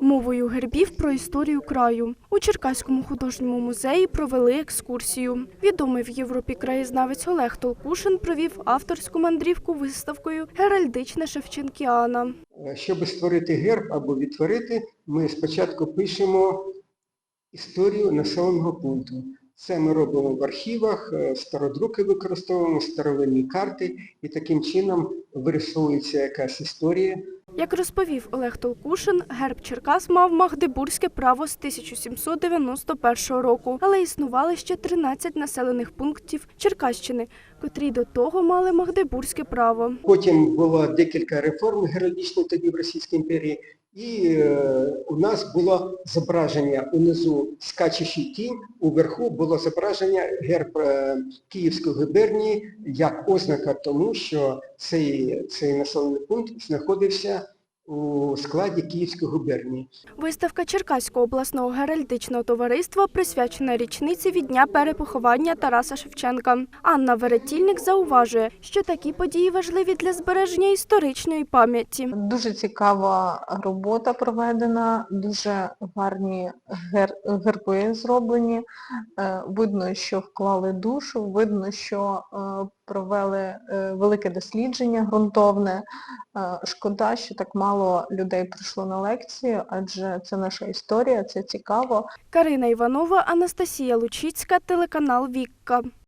Мовою гербів про історію краю. У Черкаському художньому музеї провели екскурсію. Відомий в Європі краєзнавець Олег Толкушин провів авторську мандрівку виставкою Геральдична Шевченкіана. Щоб створити герб або відтворити, ми спочатку пишемо історію населеного пункту. Це ми робимо в архівах, е, стародруки використовуємо, старовинні карти, і таким чином вирисовується якась історія. Як розповів Олег Толкушин, герб Черкас мав магдебурзьке право з 1791 року, але існували ще 13 населених пунктів Черкащини, котрі до того мали магдебурзьке право. Потім було декілька реформ геральдичних тоді в Російській імперії, і е, у нас було зображення унизу скачущий кінь, уверху було зображення герб е, Київської губернії як ознака тому, що цей, цей населений пункт знаходився у складі Київської губернії. Виставка Черкаського обласного геральдичного товариства присвячена річниці від дня перепоховання Тараса Шевченка. Анна Веретільник зауважує, що такі події важливі для збереження історичної пам'яті. Дуже цікава робота проведена, дуже гарні гер- герби зроблені. Е, Видно, що вклали душу, видно, що е, провели е, велике дослідження ґрунтовне. Е, Шкода, що так мало людей прийшло на лекцію, адже це наша історія, це цікаво. Карина Іванова, Анастасія Лучицька, телеканал Вікка.